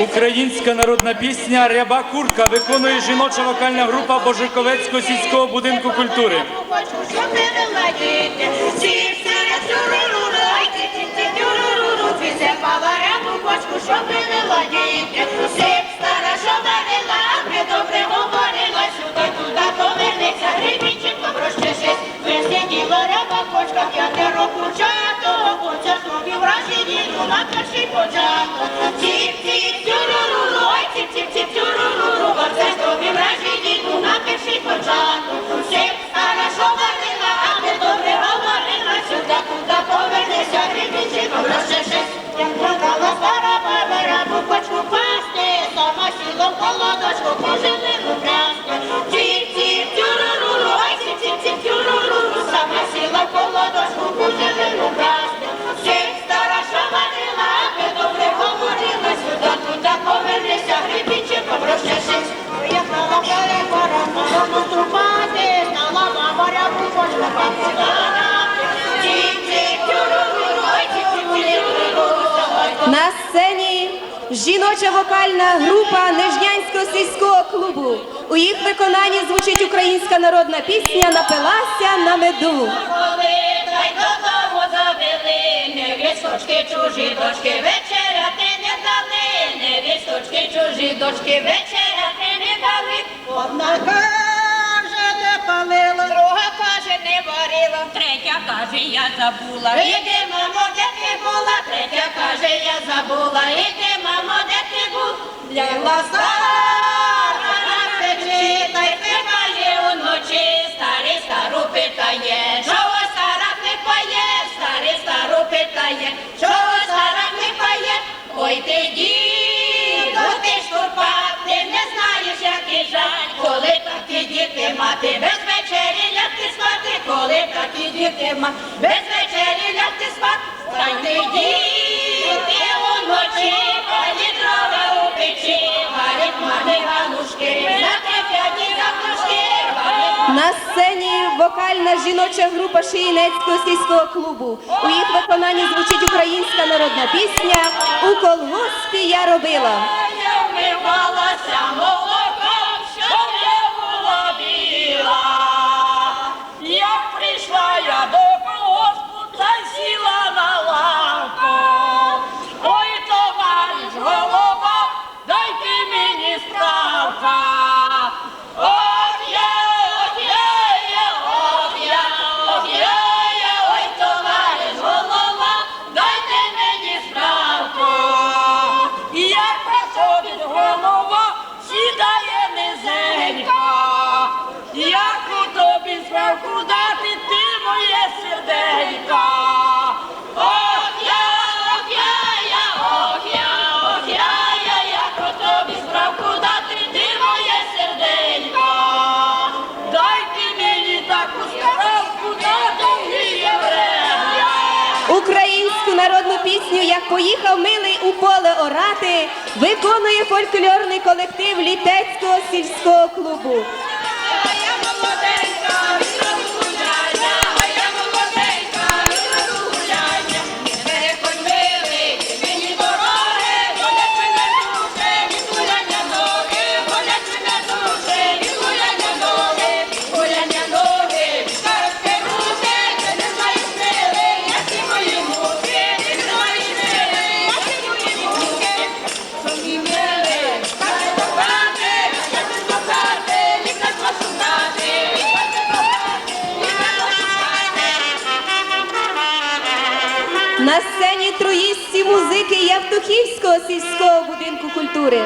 Українська народна пісня Ряба курка виконує жіноча вокальна група Божиковецького сільського будинку культури. Щоб не ладіти, На сцені жіноча вокальна група Нижнянського сільського клубу. У їх виконанні звучить українська народна пісня Напилася на меду. Невісточки чужі дочки вечеряти не дали, не дали. Одна третя каже, я забула. Іди, мамо, де ти була? Третя каже, я забула. Іди, мамо, де ти була? Лягла стара печі, та й співає уночі, старий стару питає, чого стара клепає, старий стару питає, чого стара клепає, ой ти діду, ти ж турпак, ти не знаєш, який жаль, коли такі діти мати, без коли такі діти мати, без вечері лягти спати, стань ти діти уночі, пані дрова у печі, варить мами галушки, закрепляні варить На сцені вокальна жіноча група Шиїнецького сільського клубу. У їх виконанні звучить українська народна пісня У колгоспі я робила. Я вмивалася молоком, 八 Українську народну пісню Як поїхав милий у поле орати виконує фольклорний колектив Літецького сільського клубу. Музики Явтухівського сільського будинку культури.